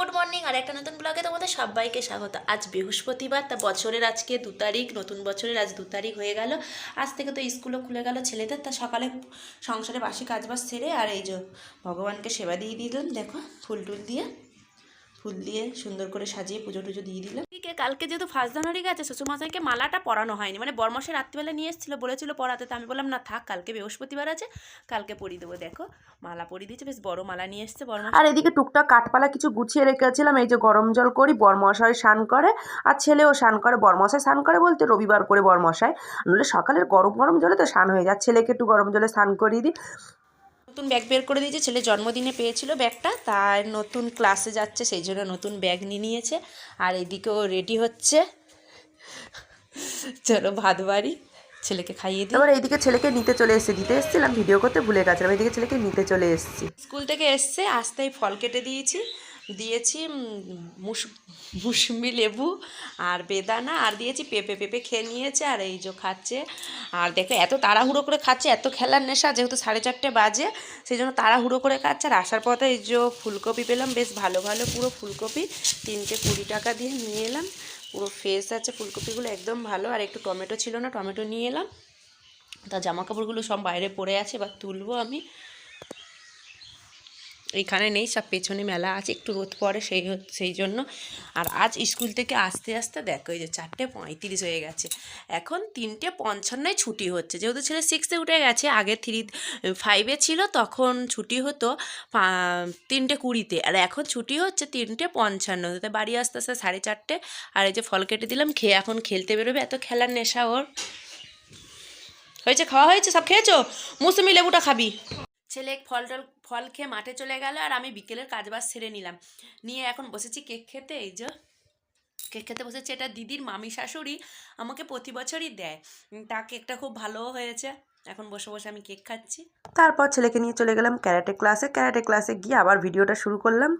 Good morning, আর একটা নতুন ব্লগে তোমাদের সবাইকে স্বাগত। আজ বৃহস্পতিবার, তা বছরের আজকে দু তারিখ, নতুন বছরের আজ দু তারিখ হয়ে গেল। আজ থেকে তো স্কুলও খুলে গেল ছেলেদের, তা সকালে সংসারে বাসি কাজবাজ সেরে, আর এই যে ভগবানকে সেবা দিয়ে দিলাম দেখো, ফুল টুল দিয়ে। ফুল দিয়ে সুন্দর করে সাজিয়ে পুজো টুজো দিয়ে দিলাম। এদিকে কালকে যেহেতু ফার্স্ট জানুয়ারি গেছে শ্বশুরমশাইকে মালাটা পরানো হয়নি। মানে বরমশাই রাত্রিবেলা নিয়ে এসেছিল বলেছিল পরাতে। তো আমি বললাম না থাক কালকে বৃহস্পতিবার আছে কালকে পরিয়ে দেবো। দেখো মালা পরিয়ে দিয়েছে বেশ বড় মালা নিয়ে এসছে বরমশাই আর এদিকে টুকটাক কাঠপালা কিছু গুছিয়ে রেখেছিলাম এই যে গরম জল করি বরমশাই স্নান করে আর ছেলেও স্নান করে বরমশাই স্নান করে বলতে রবিবার করে বরমশাই। নইলে সকালের গরম গরম জলে তো স্নান হয়ে যায়। ছেলেকে একটু গরম জলে স্নান করিয়ে দিই। নতুন ব্যাগ বের করে দিয়েছে ছেলে জন্মদিনে পেয়েছিল ব্যাগটা তার নতুন ক্লাসে যাচ্ছে সেই জন্য নতুন ব্যাগ নিয়ে নিয়েছে। আর এদিকেও রেডি হচ্ছে। চলো ভাত বাড়ি ছেলেকে খাইয়ে দিই। আবার এইদিকে ছেলেকে নিতে চলে এসেছে দিতে এসেছিলাম ভিডিও করতে ভুলে গেছিলাম এইদিকে ছেলেকে নিতে চলে এসেছি। স্কুল থেকে এসছে আস্তে ফল কেটে দিয়েছি। দিয়েছি মুস, মুসম্বি লেবু আর বেদানা, আর দিয়েছি পেঁপে পেঁপে খেয়ে নিয়েছে আর এই যে খাচ্ছে। আর দেখো এত তাড়াহুড়ো করে খাচ্ছে, এত খেলার নেশা যেহেতু সাড়ে চারটে বাজে, সেই জন্য তাড়াহুড়ো করে খাচ্ছে। আর আসার পথে এই যে ফুলকপি পেলাম, বেশ ভালো ভালো পুরো ফুলকপি। তিনটে কুড়ি টাকা দিয়ে নিয়ে এলাম, পুরো ফ্রেশ আছে, ফুলকপিগুলো একদম ভালো। আর একটু টমেটো ছিল না, টমেটো নিয়ে এলাম। তা জামা কাপড়গুলো সব বাইরে পড়ে আছে, এবার তুলবো আমি। এইখানে নেই, সব পেছনে মেলা আছে, একটু রোদ পড়ে সেই সেই জন্য। আর আজ স্কুল থেকে আসতে আসতে দেখো যে চারটে পঁয়ত্রিশ হয়ে গেছে। এখন তিনটে পঞ্চান্নয় ছুটি হচ্ছে। যেহেতু ছেলে সিক্সে উঠে গেছে, আগে থ্রি ফাইভে ছিল, তখন ছুটি হতো তিনটে কুড়িতে। আর এখন ছুটি হচ্ছে তিনটে পঞ্চান্ন। তাই বাড়ি আসতে আসতে সাড়ে চারটে। আর এই যে ফল কেটে দিলাম, খেয়ে এখন খেলতে বেরোবে। এত খেলার নেশা ওর। হয়েছে, খাওয়া হয়েছে? সব খেয়েছো? মুসুমি লেবুটা খাবি। ছেলে ফল টল, ফল খেয়ে মাঠে চলে গেল আর আমি বিকেলের কাজবাজ সেরে নিলাম। নিয়ে এখন বসেছি কেক খেতে, এই যে কেক খেতে বসেছি। এটা দিদির মামি শাশুড়ি আমাকে প্রতি বছরই দেয়। তা কেকটা খুব ভালো হয়েছে। এখন বসে বসে আমি কেক খাচ্ছি। তারপর ছেলেকে নিয়ে চলে গেলাম ক্যারাটে ক্লাসে। ক্যারাটে ক্লাসে গিয়ে আবার ভিডিওটা শুরু করলাম।